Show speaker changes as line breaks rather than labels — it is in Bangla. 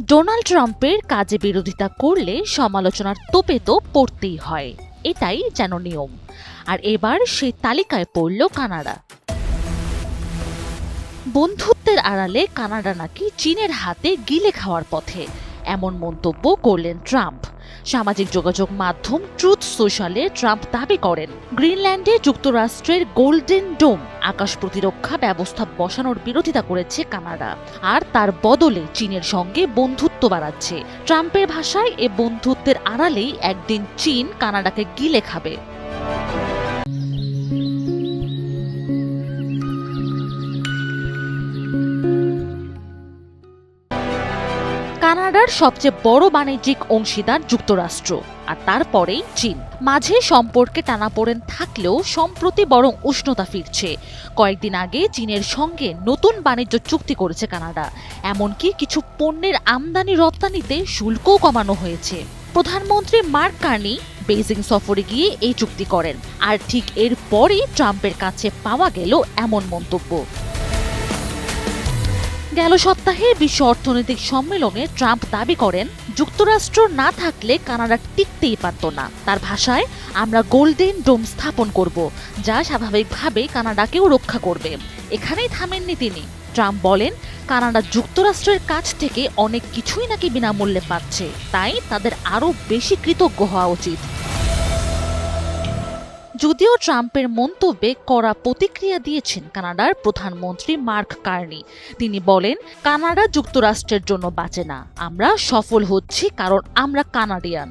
ডোনাল্ড ট্রাম্পের কাজে বিরোধিতা করলে সমালোচনার তোপে তো পড়তেই হয়। এটাই যেন নিয়ম। আর এবার সেই তালিকায় পড়ল কানাডা। বন্ধুত্বের আড়ালে কানাডা নাকি চীনের হাতে গিলে খাওয়ার পথে, এমন মন্তব্য করলেন ট্রাম্প। সামাজিক যোগাযোগ মাধ্যম ট্রুথ সোশ্যালে ট্রাম্প দাবি করেন। গ্রিনল্যান্ডে যুক্তরাষ্ট্রের গোল্ডেন ডোম আকাশ প্রতিরক্ষা ব্যবস্থা বসানোর বিরোধিতা করেছে কানাডা। আর তার বদলে চীনের সঙ্গে বন্ধুত্ব বাড়াচ্ছে। ট্রাম্পের ভাষায় এ বন্ধুত্বের আড়ালেই একদিন চীন কানাডাকে গিলে খাবে। কানাডার সবচেয়ে বড় বাণিজ্যিক অংশীদার যুক্তরাষ্ট্র আর তারপরেই চীন। মাঝে সম্পর্কে টানাপোড়েন থাকলেও সম্প্রতি বরং উষ্ণতা ফিরছে। কয়েকদিন আগে চীনের সঙ্গে নতুন বাণিজ্য চুক্তি করেছে কানাডা। এমনকি কিছু পণ্যের আমদানি রপ্তানিতে শুল্কও কমানো হয়েছে। প্রধানমন্ত্রী মার্ক কার্নি বেইজিং সফরে গিয়ে এই চুক্তি করেন। আর ঠিক এর পরেই ট্রাম্পের কাছে পাওয়া গেল এমন মন্তব্য। গেল সপ্তাহে বিশ্ব অর্থনৈতিক সম্মেলনে ট্রাম্প দাবি করেন, যুক্তরাষ্ট্র না থাকলে কানাডা টিকতেই পারত না। তার ভাষায়, আমরা গোল্ডেন ডোম স্থাপন করব, যা স্বাভাবিকভাবে কানাডাকেও রক্ষা করবে। এখানেই থামেননি তিনি। ট্রাম্প বলেন, কানাডা যুক্তরাষ্ট্রের কাছ থেকে অনেক কিছুই নাকি বিনামূল্যে পাচ্ছে, তাই তাদের আরও বেশি কৃতজ্ঞ হওয়া উচিত। যদিও ট্রাম্পের মন্তব্যে কড়া প্রতিক্রিয়া দিয়েছেন কানাডার প্রধানমন্ত্রী মার্ক কার্নি। তিনি বলেন, কানাডা যুক্তরাষ্ট্রের জন্য বাঁচে না। আমরা সফল হচ্ছি কারণ আমরা কানাডিয়ান।